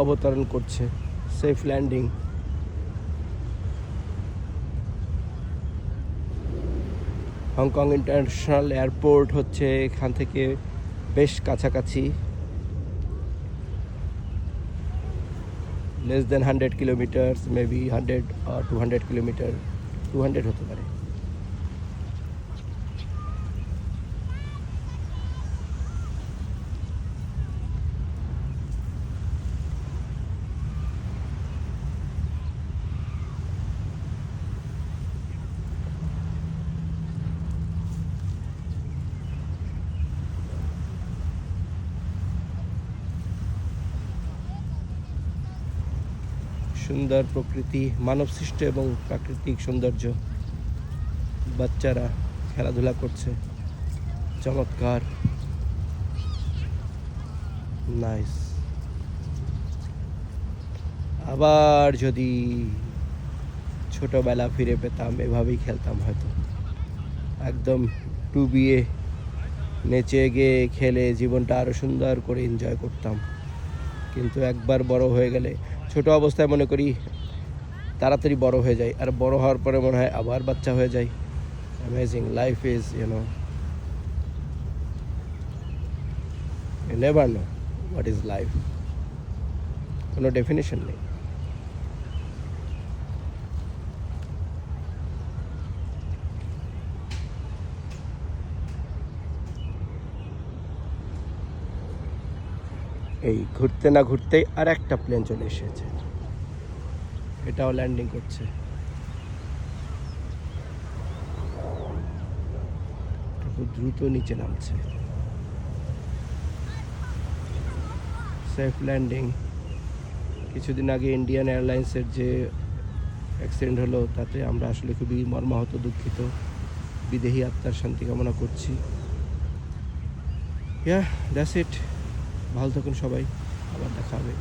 অবতরণ করছে safe landing Hong Kong international airport হচ্ছে এখান থেকে বেশ কাছাকাছি less than hundred kilometre maybe hundred two hundred kilometre two hundred হতে পারে। সুন্দর প্রকৃতি মানবসৃষ্ট এবং প্রাকৃতিক সৌন্দর্য বাচ্চারা খেলাধুলা করছে। চমৎকার। নাইস আবার যদি ছোটবেলা ফিরে পেতাম, এভাবেই খেলতাম হয়তো। একদম টু বিয়ে নেচে গিয়ে খেলে জীবনটা আরও সুন্দর করে এনজয় করতাম। কিন্তু একবার বড় হয়ে গেলে, ছোট অবস্থায় মনে করি তাড়াতাড়ি বড় হয়ে যায়, আর বড় হওয়ার পরে মনে হয় আবার বাচ্চা হয়ে যায়। Amazing life is you know never know what is life কোনো ডেফিনেশন নেই। এই ঘুরতে না ঘুরতেই আর একটা প্লেন চলে এসেছে। এটাও ল্যান্ডিং করছে। দ্রুত নিচে নামছে। সেফ ল্যান্ডিং কিছুদিন আগে ইন্ডিয়ান এয়ারলাইন্সের যে অ্যাক্সিডেন্ট হলো, তাতে আমরা আসলে খুবই মর্মাহত, দুঃখিত। বিদেহী আত্মার শান্তি কামনা করছি। ইয়া দ্যাটস ইট ভালো থাকুন সবাই আবার দেখা হবে।